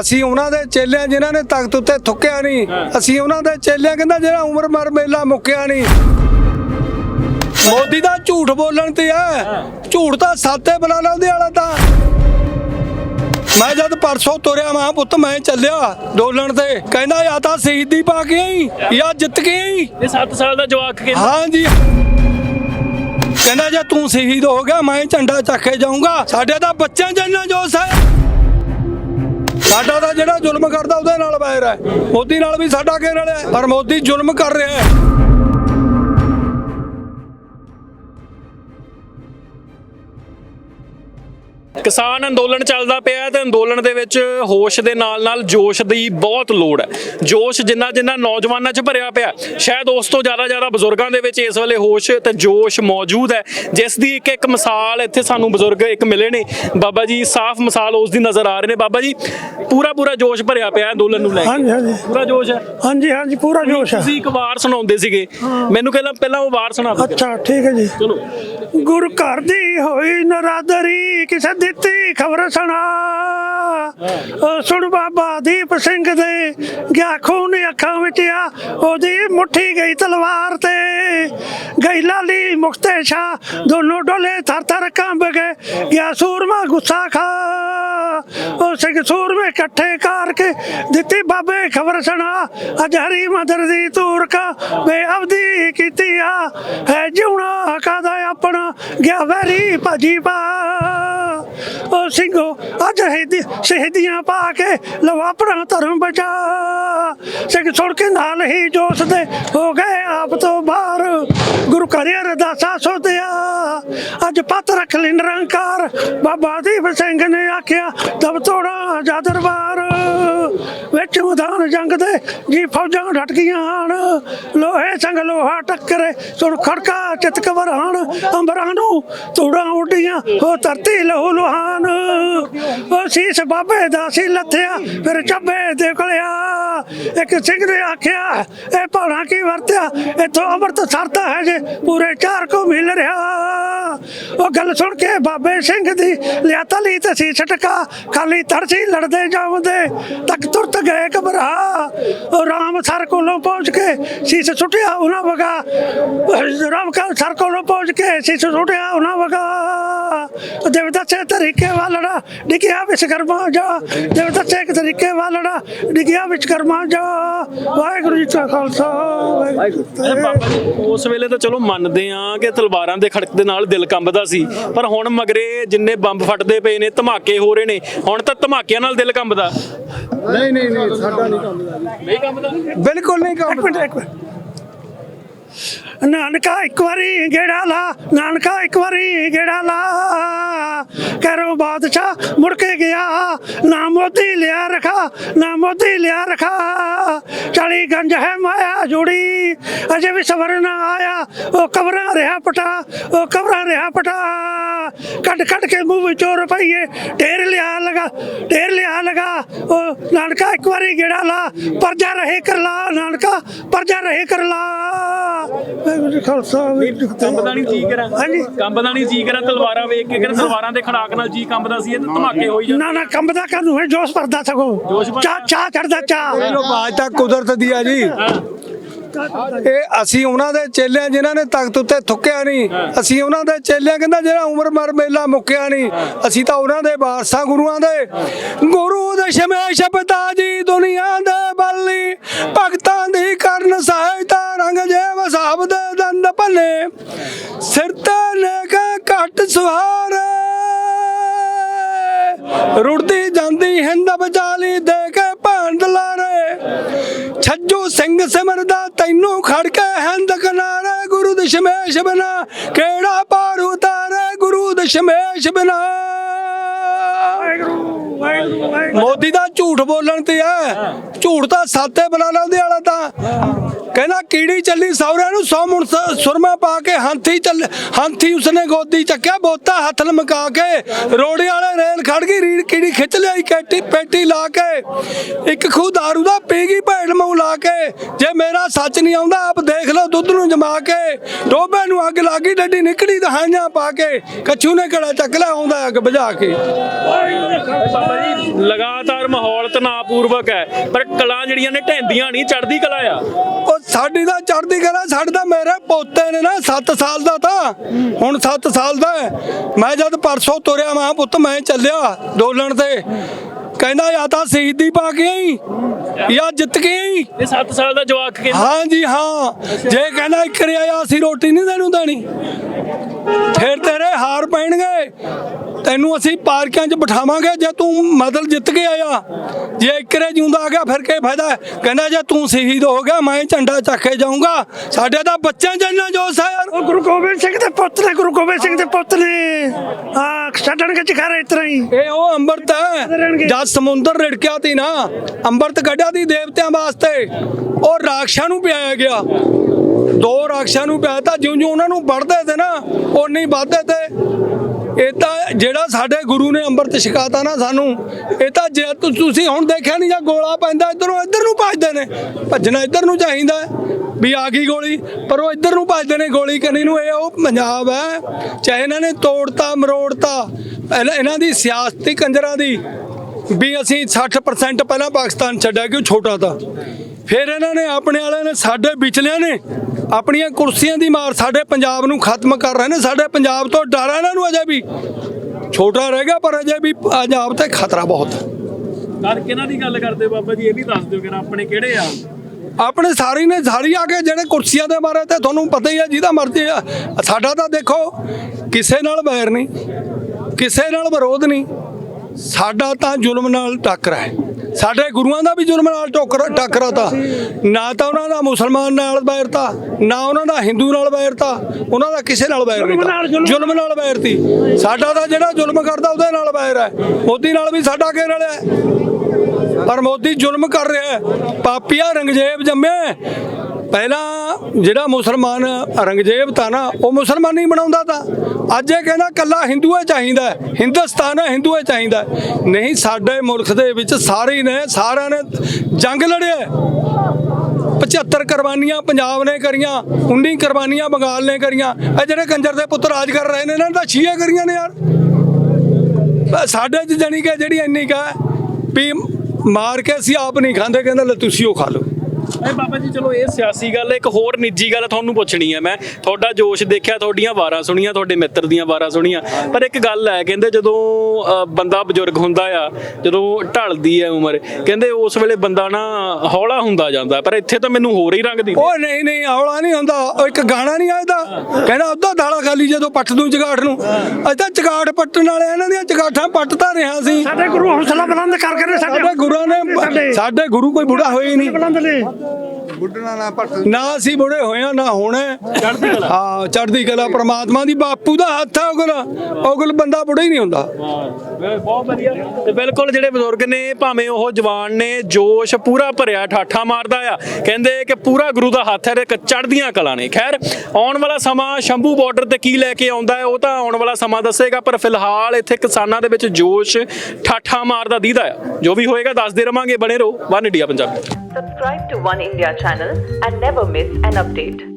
ਅਸੀਂ ਉਹਨਾਂ ਦੇ ਚੇਲਿਆਂ ਜਿਨ੍ਹਾਂ ਨੇ ਤਖਤ ਉੱਤੇ ਥੁੱਕਿਆ ਨਹੀਂ ਅਸੀਂ ਉਹਨਾਂ ਦੇ ਚੇਲਿਆਂ ਕਹਿੰਦਾ ਜਿਹੜਾ ਉਮਰ ਮਰ ਮੇਲਾ ਮੁੱਕਿਆ ਨਹੀਂ। ਮੋਦੀ ਦਾ ਝੂਠ ਬੋਲਣ ਤੇ ਆ। ਝੂਠ ਤਾਂ ਸਾਤੇ ਬਣਾ ਲਾਉਂਦੇ ਵਾਲਾ ਤਾਂ। ਮੈਂ ਜਦ ਪਰਸੋਂ ਤੁਰਿਆ ਮਾਂ ਪੁੱਤ ਮੈਂ ਚੱਲਿਆ ਡੋਲਣ ਤੇ। ਕਹਿੰਦਾ ਜਾਂ ਤਾਂ ਸ਼ਹੀਦੀ ਪਾ ਕੇ ਆਈ ਜਾਂ ਜਿੱਤ ਕੇ ਆਈ। ਇਹ 7 ਸਾਲ ਦਾ ਜਵਾਕ ਕੇ ਹਾਂ ਜੀ ਕਹਿੰਦਾ ਜੇ ਤੂੰ ਸ਼ਹੀਦ ਹੋ ਗਿਆ ਮੈਂ ਝੰਡਾ ਚੱਕ ਕੇ ਜਾਊਂਗਾ। ਸਾਡੇ ਤਾਂ ਬੱਚਿਆਂ ਜੰਨਾ ਜੋਸ਼ ਹੈ। ਸਾਡਾ ਤਾਂ ਜਿਹੜਾ ਜ਼ੁਲਮ ਕਰਦਾ ਉਹਦੇ ਨਾਲ ਵੈਰ ਹੈ। ਮੋਦੀ ਨਾਲ ਵੀ ਸਾਡਾ ਕੀ ਰਲਿਆ ਪਰ ਮੋਦੀ ਜ਼ੁਲਮ ਕਰ ਰਿਹਾ ਹੈ। ਕਿਸਾਨ ਅੰਦੋਲਨ ਚੱਲਦਾ ਪਿਆ ਤੇ ਅੰਦੋਲਨ ਦੇ ਵਿੱਚ ਹੋਸ਼ ਦੇ ਨਾਲ ਨਾਲ ਜੋਸ਼ ਦੀ ਬਹੁਤ ਲੋੜ ਹੈ। ਜੋਸ਼ ਜਿੰਨਾ ਜਿੰਨਾ ਨੌਜਵਾਨਾਂ 'ਚ ਭਰਿਆ ਪਿਆ ਸ਼ਾਇਦ ਉਸ ਤੋਂ ਜ਼ਿਆਦਾ ਜ਼ਿਆਦਾ ਬਜ਼ੁਰਗਾਂ ਦੇ ਵਿੱਚ ਇਸ ਵੇਲੇ ਹੋਸ਼ ਤੇ ਜੋਸ਼ ਮੌਜੂਦ ਹੈ। ਜਿਸ ਦੀ ਇੱਕ ਇੱਕ ਮਿਸਾਲ ਇੱਥੇ ਸਾਨੂੰ ਬਜ਼ੁਰਗ ਇੱਕ ਮਿਲੇ ਨੇ। ਬਾਬਾ ਜੀ ਸਾਫ਼ ਮਿਸਾਲ ਉਸ ਦੀ ਨਜ਼ਰ ਆ ਰਹੇ ਨੇ। ਬਾਬਾ ਜੀ ਪੂਰਾ ਪੂਰਾ ਜੋਸ਼ ਭਰਿਆ ਪਿਆ ਅੰਦੋਲਨ ਨੂੰ ਲੈ ਕੇ। ਹਾਂਜੀ ਹਾਂਜੀ। ਪੂਰਾ ਜੋਸ਼ ਹੈ? ਹਾਂਜੀ ਹਾਂਜੀ ਪੂਰਾ ਜੋਸ਼ ਹੈ। ਤੁਸੀਂ ਇੱਕ ਵਾਰ ਸੁਣਾਉਂਦੇ ਸੀਗੇ। ਮੈਨੂੰ ਕਹਿੰਦਾ ਪਹਿਲਾਂ ਉਹ ਵਾਰ ਸੁਣਾ ਦਿਓ। ਅੱਛਾ ਠੀਕ ਹੈ ਜੀ। ਚਲੋ। ਗੁਰ ਘਰ ਦੀ ਹੋਈ ਨਰਾਦਰੀ ਕਿਸੇ ਦਿੱਤੀ ਖਬਰ ਸੁਣਾ। ਸੁਣ ਬਾਬਾ ਦੀਪ ਸਿੰਘ ਦੇ ਗਿਆ ਖੂਨ ਅੱਖਾਂ ਵਿੱਚ ਆ ਉਹਦੀ ਮੁੱਠੀ ਗਈ ਤਲਵਾਰ ਤੇ। ਗਈ ਲਾਲੀ ਮੁਖਤੇ ਸ਼ਾ ਦੋਨੋਂ ਡੋਲੇ ਥਰ ਥਰ ਕੰਬ ਗਏ ਗਿਆ ਸੂਰਮਾ ਗੁੱਸਾ ਖਾ। ਉਹ ਸਿੰਘ ਸੂਰਮੇ ਇਕੱਠੇ ਕਰਕੇ ਦਿੱਤੀ ਬਾਬੇ ਖਬਰ ਸੁਣਾ ਅੱਜ ਹਰੀ ਮਦਰ ਦੀ ਤੂਰ ਕਾ ਬੇਅਬਦੀ ਕੀਤੀ ਆ ਹੈ ਜਿਉਣਾ ਕਾਦਾ ਆਪਣਾ? ਗਿਆ ਵੈਰੀ ਭਾਜੀ ਪਾ। ਉਹ ਸਿੰਘੋ, ਅੱਜ ਸ਼ਹੀਦੀ ਸ਼ਹੀਦੀਆਂ ਪਾ ਕੇ ਲਵ ਆਪਣਾ ਧਰਮ ਬਚਾ। ਸਿੰਘ ਸੁਣ ਕੇ ਨਾਲ ਹੀ ਜੋਸ਼ ਦੇ ਹੋ ਗਏ ਆਪ ਤੋਂ ਬਾਹਰ। ਗੁਰੂ ਘਰੇ ਅਰਦਾਸਾ ਸੋਧਿਆ। ਅੱਜ ਪਤ ਰੱਖ ਲੈ ਨਿਰੰਕਾਰ। ਬਾਬਾ ਦੀਪ ਸਿੰਘ ਨੇ ਆਖਿਆ ਤਬ ਤੋੜਾ ਜਾ ਦਰਬਾਰ। ਵਿੱਚ ਮੈਦਾਨ ਜੰਗ ਦੇ ਜੀ ਫੌਜਾਂ ਡਟ ਗਈਆਂ ਹਨ। ਲੋਹੇ ਸੰਗ ਲੋਹਾ ਟੱਕਰੇ ਸੁਣ ਖੜਕਾ ਚਿਤ ਕਵਰਾਨ ਅੰਬਰਾਂ ਨੂੰ ਤੋੜਾਂ ਉੱਡੀਆਂ ਉਹ ਧਰਤੀ ਲਹੂ ਲੁਹਾਨ। ਉਹ ਸੀਸ ਬਾਬੇ ਦਾ ਸੀ ਲੱਥਿਆ, ਫਿਰ ਚੱਬੇ ਦੇ ਕੋਲਿਆ ਇੱਕ ਸਿੰਘ ਨੇ ਆਖਿਆ, ਇਹ ਭਾਣਾ ਕੀ ਵਰਤਿਆ? ਇਥੋਂ ਅੰਮ੍ਰਿਤ ਸਰਦਾ ਹੈ ਜੇ ਪੂਰੇ ਚਾਰ ਕੋ ਮਿਲ ਰਿਹਾ। ਉਹ ਗੱਲ ਸੁਣ ਕੇ ਬਾਬੇ ਸਿੰਘ ਦੀ ਲਿਆ ਤਲੀ ਤਸੀ ਛਟਕਾ, ਖਾਲੀ ਤਰਸੀ ਲੜਦੇ ਜਾਉਂਦੇ ਤੱਕ ਤੁਰਤ ਗਏ ਘਬਰਾ। ਉਹ ਰਾਮ ਸਰ ਕੋਲੋਂ ਪਹੁੰਚ ਕੇ ਸੀਸ ਸੁੱਟਿਆ ਉਹਨਾਂ ਵਗਾ। ਰਾਮ ਕਾ ਸਰ ਕੋਲੋਂ ਪਹੁੰਚ ਕੇ ਸੀਸ ਸੁੱਟਿਆ ਉਹਨਾਂ ਵਗਾ। ਦੇਵਦਾਸੇ ਤਰੀਕੇ ਵਾਲੜਾ ਡਿਗਿਆ ਵਿਸ਼ਕਰਮਾ ਜਾ। ਦੇਵਦਾਸੇ ਇੱਕ ਤਰੀਕੇ ਵਾਲੜਾ ਡਿਗਿਆ ਵਿਸ਼ਕਰਮਾ ਜਾ। ਵਾਹਿਗੁਰੂ ਜੀ ਕਾ ਖਾਲਸਾ। ਬਾਬਾ ਜੀ ਉਸ ਵੇਲੇ ਤਾਂ ਚਲੋ ਮੰਨਦੇ ਆ ਕਿ ਤਲਵਾਰਾਂ ਦੇ ਖੜਕ ਦੇ ਨਾਲ ਦਿਲ ਕੰਬਦਾ ਸੀ ਪਰ ਹੁਣ ਮਗਰੇ ਜਿੰਨੇ ਬੰਬ ਫਟਦੇ ਪਏ ਨੇ ਧਮਾਕੇ ਹੋ ਰਹੇ ਨੇ ਹੁਣ ਤਾਂ ਧਮਾਕਿਆਂ ਨਾਲ ਦਿਲ ਕੰਬਦਾ। ਨਹੀਂ ਨਹੀਂ ਨਹੀਂ ਸਾਡਾ ਨਹੀਂ ਕੰਬਦਾ। ਨਹੀਂ ਕੰਬਦਾ? ਬਿਲਕੁਲ ਨਹੀਂ ਇੱਕ ਕੰਬਦਾ ਮਿੰਟ ਇੱਕ ਮਿੰਟ। ਨਾਨਕਾ ਇੱਕ ਵਾਰੀ ਗੇੜਾ ਲਾ, ਨਾਨਕਾ ਇੱਕ ਵਾਰੀ ਗੇੜਾ ਲਾ। ਕਰੋ ਬਾਦਸ਼ਾਹ ਮੁੜ ਕੇ ਗਿਆ, ਨਾ ਮੋਦੀ ਲਿਆ ਰਖਾ, ਨਾ ਮੋਦੀ ਲਿਆ ਰਖਾ। ਚਾਲੀ ਗੰਜ ਹੈ ਮਾਇਆ ਜੁੜੀ, ਅਜੇ ਵੀ ਸਬਰ ਨਾ ਆਇਆ, ਉਹ ਕਬਰਾਂ ਰਿਹਾ ਪਟਾ, ਉਹ ਕਬਰਾਂ ਰਿਹਾ ਪਟਾ। ਕੱਢ ਕੱਢ ਕੇ ਮੂੰਹ ਵਿੱਚੋਂ ਰੁਪਈਏ ਢੇਰ ਲਿਆ ਲਗਾ ਉਹ ਨਾਨਕਾ ਇੱਕ ਵਾਰੀ ਗੇੜਾ ਲਾ ਪਰਜਾ ਰਹੇ ਕਰ ਲਾ ਨਾਨਕਾ ਪਰਜਾ ਰਹੇ ਕਰ ਲਾ ਵਾਹਿਗੁਰੂ ਖਾਲਸਾ। ਕੰਬਦਾ ਨਹੀਂ ਜੀ ਕਰਾਂ। ਹਾਂਜੀ। ਕੰਬਦਾ ਨਹੀਂ ਜੀ ਕਰਾਂ ਤਲਵਾਰਾਂ ਵੇਖ ਕੇ ਕਹਿੰਦੇ ਤਲਵਾਰਾਂ ਦੇ ਖੜਾਕ ਨਾਲ ਜੀ ਕੰਬਦਾ ਸੀ ਇਹ ਤਾਂ ਧਮਾਕੇ ਹੋਈ ਜਾਂਦੇ। ਨਾ ਨਾ ਕੰਬਦਾ ਕਾਨੂੰ ਹੈ? ਜੋਸ਼ ਭਰਦਾ ਸਗੋ। ਚਾਹ ਚਾਹ ਚੜਦਾ ਚਾਹ। ਇਹ ਬਾਜ ਤਾਂ ਕੁਦਰਤ ਦੀ ਆ ਜੀ। ਇਹ ਅਸੀਂ ਉਹਨਾਂ ਦੇ ਚੇਲਿਆਂ ਜਿਨ੍ਹਾਂ ਨੇ ਤਖਤ ਉੱਤੇ ਥੁੱਕਿਆ ਨਹੀਂ ਅਸੀਂ ਉਹਨਾਂ ਦੇ ਚੇਲਿਆਂ ਕਹਿੰਦਾ ਜਿਹੜਾ ਉਮਰ ਮਰ ਮੇਲਾ ਮੁੱਕਿਆ ਨਹੀਂ ਅਸੀਂ ਤਾਂ ਉਹਨਾਂ ਦੇ ਵਾਰਸਾਂ ਗੁਰੂਆਂ ਦੇ। ਗੁਰੂ ਦਸ਼ਮੇਸ਼ ਪਿਤਾ ਜੀ ਦੁਨੀਆ ਦੇ ਬੱਲੀ ਭਗਤਾਂ ਦੀ ਕਰਨ ਸਹਾਇਤਾ ਰੰਗ ਜੇ ਵਸਾਬ ਦੇ ਦੰਦ ਭੰਨੇ ਸਿਰ ਤੇ ਨੇਕ ਘਟ ਸੁਹਾਰੇ ਰੁੜਦੀ ਜਾਂਦੀ ਹਿੰਦ ਬਜਾਲੀ ਦੇ ਕੇ ਛੱਜੂ ਸਿੰਘ ਸਿਮਰਦਾ ਤੈਨੂੰ ਖੜ ਕੇ ਹਿੰਦ ਕਿਨਾਰੇ ਗੁਰੂ ਦਸ਼ਮੇਸ਼ ਬਿਨਾ। ਕਿਹੜਾ ਪਾਰ ਉਤਾਰੇ ਗੁਰੂ ਦਸ਼ਮੇਸ਼ ਬਿਨਾ। ਵਾਹਿਗੁਰੂ ਮੋਦੀ ਦਾ ਝੂਠ ਬੋਲਣ ਤੇ ਆ ਝੂਠ ਤਾਂ ਸਾਤੇ ਬਣਾ ਲਾਉਂਦੇ ਵਾਲਾ ਕਹਿੰਦਾ ਕੀੜੀ ਚੱਲੀ ਸੌਰਿਆਂ ਨੂੰ ਸੌ ਮੁਣ ਸੁਰਮਾ ਪਾ ਕੇ ਹਾਥੀ ਚੱਲ ਹਾਥੀ ਉਸਨੇ ਗੋਦੀ ਚੱਕਿਆ ਬੋਤਾ ਹੱਥ ਲਮਕਾ ਕੇ ਰੋੜੇ ਵਾਲੇ ਰੇਲ ਖੜ ਗਈ ਰੀੜ ਕੀੜੀ ਖਿੱਚ ਲਿਆਈ ਕੈਟੀ ਪੇਟੀ ਲਾ ਕੇ ਇੱਕ ਖੂ ਦਾਰੂ ਦਾ ਪੀ ਗਈ ਭੈਣ ਮੂੰਹ ਲਾ ਕੇ ਜੇ ਮੇਰਾ ਸੱਚ ਨਹੀਂ ਆਉਂਦਾ ਆਪ ਦੇਖ ਲਓ ਦੁੱਧ ਨੂੰ ਜਮਾ ਕੇ ਡੋਬੇ ਨੂੰ ਅੱਗ ਲੱਗੀ ਡੱਡੀ ਨਿਕਲੀ ਦਹਾਈਆਂ ਪਾ ਕੇ ਕੱਛੂ ਨੇ ਕਿਹੜਾ ਚੱਕ ਲਿਆ ਆਉਂਦਾ ਅੱਗ ਬੁਝਾ ਕੇ। ਲਗਾਤਾਰ ਮਾਹੌਲ ਤਣਾਅਪੂਰਵਕ ਹੈ ਪਰ ਕਲਾਂ ਜਿਹੜੀਆਂ ਨੇ ਢਹਿੰਦੀਆਂ ਨਹੀਂ ਚੜਦੀ ਕਲਾ ਆ। ਉਹ ਸਾਡੀ ਦਾ ਚੜਦੀ ਕਰਾ ਸਾਡੇ ਤਾਂ ਮੇਰੇ ਪੋਤੇ ਨੇ ਨਾ 7 ਸਾਲ ਦਾ ਤਾਂ। ਹੁਣ 7 ਸਾਲ ਦਾ। ਮੈਂ ਜਦ ਪਰਸੋਂ ਤੁਰਿਆ ਮੈਂ ਪੁੱਤ ਮੈਂ ਚੱਲਿਆ ਡੋਲਣ ਤੇ। ਕਹਿੰਦਾ ਜਾਂ ਤਾਂ ਸ਼ਹੀਦੀ ਪਾ ਕੇ ਆਈ ਜਾਂ ਜਿੱਤ ਕੇ ਆਈ। ਇਹ 7 ਸਾਲ ਦਾ ਜਵਾਕ ਕੇ ਹਾਂ ਜੀ ਹਾਂ। ਜੇ ਕਹਿੰਦਾ ਇੱਕ ਰਿਆ ਅਸੀਂ ਰੋਟੀ ਨਹੀਂ ਤੈਨੂੰ ਦੇਣੀ। ਫਿਰ ਤੇਰੇ ਹਾਰ ਪੈਣਗੇ। ਤੈਨੂੰ ਅਸੀਂ ਪਾਰਕਾਂ 'ਚ ਬਿਠਾਵਾਂਗੇ ਜੇ ਤੂੰ ਮਦਲ ਜਿੱਤ ਕੇ ਆਇਆ। ਜੇ ਇੱਕਰੇ ਜਿਉਂਦਾ ਆ ਗਿਆ ਫਿਰ ਕੀ ਫਾਇਦਾ? ਕਹਿੰਦਾ ਜੇ ਤੂੰ ਸ਼ਹੀਦ ਹੋ ਗਿਆ ਮੈਂ ਝੰਡਾ ਚੱਕ ਕੇ ਜਾਊਂਗਾ। ਸਾਡੇ ਤਾਂ ਬੱਚਿਆਂ 'ਚ ਇੰਨਾ ਜੋਸ਼ ਯਾਰ। ਉਹ ਗੁਰੂ ਗੋਬਿੰਦ ਸਿੰਘ ਦੇ ਪੁੱਤ ਨੇ ਗੁਰੂ ਗੋਬਿੰਦ ਸਿੰਘ ਦੇ ਪੁੱਤ ਨੇ। ਆ ਛੱਡਣਗੇ ਚਖਾਰੇ ਇਸ ਤਰ੍ਹਾਂ ਹੀ। ਇਹ ਉਹ ਅੰਮ੍ਰਿਤ ਹੈ। ਜਦ ਸਮੁੰਦਰ ਰਿੜਕਿਆ ਤੀ ਨਾ ਅੰਮ੍ਰਿਤ ਕੱਢਿਆ ਤੀ ਦੇਵਤਿਆਂ ਵਾਸਤੇ। ਉਹ ਰਾਖਸ਼ਾਂ ਨੂੰ ਪਿਆਇਆ ਗਿਆ। ਦੋ ਰਾਖਸ਼ਾਂ ਨੂੰ ਪਿਆਇਆ ਤਾਂ ਜਿਉਂ ਜਿਉਂ ਉਹਨਾਂ ਨੂੰ ਵੜਦੇ ਤੇ ਨਾ ਉਨੀ ਹੀ ਵੱਧਦੇ ਤੇ। ਇਹ ਤਾਂ ਜਿਹੜਾ ਸਾਡੇ ਗੁਰੂ ਨੇ ਅੰਮ੍ਰਿਤ ਛਕਾਤਾ ਨਾ ਸਾਨੂੰ, ਇਹ ਤਾਂ ਜੇ ਤੁਸੀਂ ਹੁਣ ਦੇਖਿਆ ਨਹੀਂ ਜਾਂ ਗੋਲਾ ਪੈਂਦਾ ਇਧਰੋਂ, ਇੱਧਰ ਨੂੰ ਭੱਜਦੇ ਨੇ। ਭੱਜਣਾ ਇੱਧਰ ਨੂੰ ਚਾਹੀਦਾ ਵੀ ਆ ਗਈ ਗੋਲੀ, ਪਰ ਉਹ ਇੱਧਰ ਨੂੰ ਭੱਜਦੇ ਨੇ ਗੋਲੀ ਕਨੀ ਨੂੰ, ਇਹ ਉਹ ਪੰਜਾਬ ਹੈ। ਚਾਹੇ ਇਹਨਾਂ ਨੇ ਤੋੜਤਾ, ਮਰੋੜਤਾ, ਇਹਨਾਂ ਦੀ ਸਿਆਸਤੀ ਕੰਜਰਾਂ ਦੀ, ਵੀ ਅਸੀਂ 60% ਪਹਿਲਾਂ ਪਾਕਿਸਤਾਨ ਛੱਡਿਆ ਕਿ ਉਹ ਛੋਟਾ ਤਾਂ। ਫਿਰ ਇਹਨਾਂ ਨੇ ਆਪਣੇ ਵਾਲਿਆਂ ਨੇ ਸਾਡੇ ਵਿਚਲਿਆਂ ਨੇ ਆਪਣੀਆਂ ਕੁਰਸੀਆਂ ਦੀ ਮਾਰ ਸਾਡੇ ਪੰਜਾਬ ਨੂੰ ਖਤਮ ਕਰ ਰਹੇ ਨੇ। ਸਾਡੇ ਪੰਜਾਬ ਤੋਂ ਡਰ ਹੈ ਇਹਨਾਂ ਨੂੰ ਅਜੇ ਵੀ। ਛੋਟਾ ਰਹਿ ਗਿਆ ਪਰ ਅਜੇ ਵੀ ਪੰਜਾਬ ਤੇ ਖਤਰਾ ਬਹੁਤ ਹੈ। ਕਰ ਕਿਹਨਾਂ ਦੀ ਗੱਲ ਕਰਦੇ ਬਾਬਾ ਜੀ? ਇਹ ਵੀ ਦੱਸ ਦਿਓ ਕਿ ਆਪਣੇ ਕਿਹੜੇ ਆ? ਆਪਣੇ ਸਾਰੀ ਨੇ ਸਾਰੀ ਆ ਕੇ ਜਿਹੜੇ ਕੁਰਸੀਆਂ ਦੇ ਬਾਰੇ ਤੇ ਤੁਹਾਨੂੰ ਪਤਾ ਹੀ ਹੈ ਜਿਹਦਾ ਮਰਜ਼ੀ ਆ। ਸਾਡਾ ਤਾਂ ਦੇਖੋ ਕਿਸੇ ਨਾਲ ਬੈਰ ਨਹੀਂ ਕਿਸੇ ਨਾਲ ਵਿਰੋਧ ਨਹੀਂ। ਸਾਡਾ ਤਾਂ ਜ਼ੁਲਮ ਨਾਲ ਟੱਕਰ ਹੈ। ਸਾਡੇ ਗੁਰੂਆਂ ਦਾ ਵੀ ਜ਼ੁਲਮ ਨਾਲ ਟੋਕਰ ਟੱਕਰਾ ਤਾ ਨਾ ਤਾਂ ਉਹਨਾਂ ਦਾ ਮੁਸਲਮਾਨ ਨਾਲ ਤਾ ਨਾ ਉਹਨਾਂ ਦਾ ਹਿੰਦੂ ਨਾਲ ਤਾ ਉਹਨਾਂ ਦਾ ਕਿਸੇ ਨਾਲ ਬੈਰ ਨਹੀਂ ਜ਼ੁਲਮ ਨਾਲ, ਤਾ ਜ਼ੁਲਮ ਜ਼ੁਲਮ ਨਾਲ ਬੈਰ ਤੀ ਸਾਡਾ ਤਾਂ ਜਿਹੜਾ ਜ਼ੁਲਮ ਕਰਦਾ ਉਹਦੇ ਨਾਲ ਬੈਰ ਹੈ। ਮੋਦੀ ਨਾਲ ਵੀ ਸਾਡਾ ਕੀ ਰਲਿਆ ਹੈ। ਪਰ ਮੋਦੀ ਜ਼ੁਲਮ ਕਰ ਰਿਹਾ ਹੈ। ਪਾਪੀਆ ਰੰਗਜੇਬ ਜੰਮੇ। ਪਹਿਲਾਂ ਜਿਹੜਾ ਮੁਸਲਮਾਨ ਰੰਗਜੇਬ ਤਾਂ ਨਾ, ਉਹ ਮੁਸਲਮਾਨ ਨਹੀਂ ਬਣਾਉਂਦਾ ਤਾਂ। ਅੱਜ ਇਹ ਕਹਿੰਦਾ ਕੱਲਾ ਹਿੰਦੂ ਹੀ ਚਾਹੀਦਾ ਹਿੰਦੁਸਤਾਨ ਹੈ, ਹਿੰਦੂ ਹੀ ਚਾਹੀਦਾ ਨਹੀਂ, ਸਾਡੇ ਮੁਲਕ ਦੇ ਵਿੱਚ ਸਾਰੇ ਨੇ, ਸਾਰਿਆਂ ਨੇ ਜੰਗ ਲੜਿਆ ਹੈ। 75 ਕੁਰਬਾਨੀਆਂ ਪੰਜਾਬ ਨੇ ਕਰੀਆਂ 19 ਕੁਰਬਾਨੀਆਂ ਬੰਗਾਲ ਨੇ ਕਰੀਆਂ। ਇਹ ਜਿਹੜੇ ਕੰਜਰ ਦੇ ਪੁੱਤ ਰਾਜ ਕਰ ਰਹੇ ਨੇ, ਇਹਨਾਂ ਨੇ ਤਾਂ ਛੀਆਂ ਕਰੀਆਂ ਨੇ ਯਾਰ। ਸਾਡੇ ਚ ਜਾਣੀ ਕਿ ਜਿਹੜੀ ਇੰਨੀ ਕਾ ਵੀ ਮਾਰ ਕੇ ਅਸੀਂ ਆਪ ਨਹੀਂ ਖਾਂਦੇ, ਕਹਿੰਦਾ ਲੈ ਤੁਸੀਂ ਉਹ ਖਾ ਲਓ। ਐ ਬਾਬਾ ਜੀ ਚਲੋ ਇਹ ਸਿਆਸੀ ਗੱਲ ਹੈ, ਇੱਕ ਹੋਰ ਨਿੱਜੀ ਗੱਲ ਤੁਹਾਨੂੰ ਪੁੱਛਣੀ ਹੈ ਮੈਂ। ਤੁਹਾਡਾ ਜੋਸ਼ ਦੇਖਿਆ ਤੁਹਾਡੀਆਂ ਵਾਰਾਂ ਸੁਣੀਆਂ ਤੁਹਾਡੇ ਮਿੱਤਰ ਦੀਆਂ ਵਾਰਾਂ ਸੁਣੀਆਂ। ਪਰ ਇੱਕ ਗੱਲ ਹੈ ਕਹਿੰਦੇ ਜਦੋਂ ਅ, ਬੰਦਾ ਬਜ਼ੁਰਗ ਹੁੰਦਾ ਆ ਜਦੋਂ ਢਲਦੀ ਹੈ ਉਮਰ ਕਹਿੰਦੇ ਉਸ ਵੇਲੇ ਬੰਦਾ ਨਾ ਹੌਲਾ ਹੁੰਦਾ ਜਾਂਦਾ ਪਰ ਇੱਥੇ ਤਾਂ ਮੈਨੂੰ ਹੋਰ ਹੀ ਰੰਗ ਦੀ ਉਹ ਨਹੀਂ ਨਹੀਂ ਹੌਲਾ ਨਹੀਂ ਹੁੰਦਾ ਉਹ ਇੱਕ ਗਾਣਾ ਨਹੀਂ ਆਇਦਾ ਕਹਿੰਦਾ ਅੱਧਾ ਦਾਲਾ ਖਾਲੀ ਜਦੋਂ ਪੱਟ ਦੂੰ ਚਗਾੜ ਨੂੰ। ਅਸੀਂ ਤਾਂ ਚਗਾੜ ਪੱਟਣ ਵਾਲੇ ਇਹਨਾਂ ਦੀਆਂ ਚਗਾਠਾਂ ਪੱਟਦਾ ਰਿਹਾ ਸੀ। ਸਾਡੇ ਗੁਰੂ ਹੌਸਲਾ ਬੁਲੰਦ ਕਰਕੇ ਨੇ ਸਾਡੇ ਸਾਡੇ ਗੁਰਾਂ ਨੇ ਸਾਡੇ ਗੁਰੂ ਕੋਈ ਬੁੜਾ ਹੋਇਆ ਹੀ ਨਹੀਂ। ਬੁਲੰਦ ਨੇ। Father. ਬੁੱਢਣਾ ਨਾ ਪੱਟ ਨਾ ਅਸੀਂ ਬੁੜੇ ਹੋਏ ਆ ਨਾ ਹੋਣਾ ਚੜ੍ਹਦੀ ਕਲਾ। ਹਾਂ ਚੜ੍ਹਦੀ ਕਲਾ ਪ੍ਰਮਾਤਮਾ ਦੀ ਬਾਪੂ ਦਾ ਹੱਥ ਹੈ ਉਗਲ। ਉਗਲ ਬੰਦਾ ਬੁੜਾ ਹੀ ਨਹੀਂ ਹੁੰਦਾ। ਬਹੁਤ ਵਧੀਆ। ਤੇ ਬਿਲਕੁਲ ਜਿਹੜੇ ਬਜ਼ੁਰਗ ਨੇ ਭਾਵੇਂ ਉਹ ਜਵਾਨ ਨੇ ਜੋਸ਼ ਪੂਰਾ ਭਰਿਆ ਠਾਠਾ ਮਾਰਦਾ ਆ। ਕਹਿੰਦੇ ਕਿ ਪੂਰਾ ਗੁਰੂ ਦਾ ਹੱਥ ਹੈ ਇੱਕ ਚੜ੍ਹਦੀਆਂ ਕਲਾ ਨੇ। ਖੈਰ ਆਉਣ ਵਾਲਾ ਸਮਾਂ ਸ਼ੰਭੂ ਬਾਰਡਰ ਤੇ ਕੀ ਲੈ ਕੇ ਆਉਂਦਾ ਹੈ ਉਹ ਤਾਂ ਆਉਣ ਵਾਲਾ ਸਮਾਂ ਦੱਸੇਗਾ ਪਰ ਫਿਲਹਾਲ ਇੱਥੇ ਕਿਸਾਨਾਂ ਦੇ ਵਿੱਚ ਜੋਸ਼ ਠਾਠਾ ਮਾਰਦਾ ਦੀਦਾ ਆ। ਜੋ ਵੀ ਹੋਏਗਾ ਦੱਸਦੇ ਰਵਾਂਗੇ। ਬਣੇ ਰਹੋ one India Punjabi. Subscribe to One India channel and never miss an update.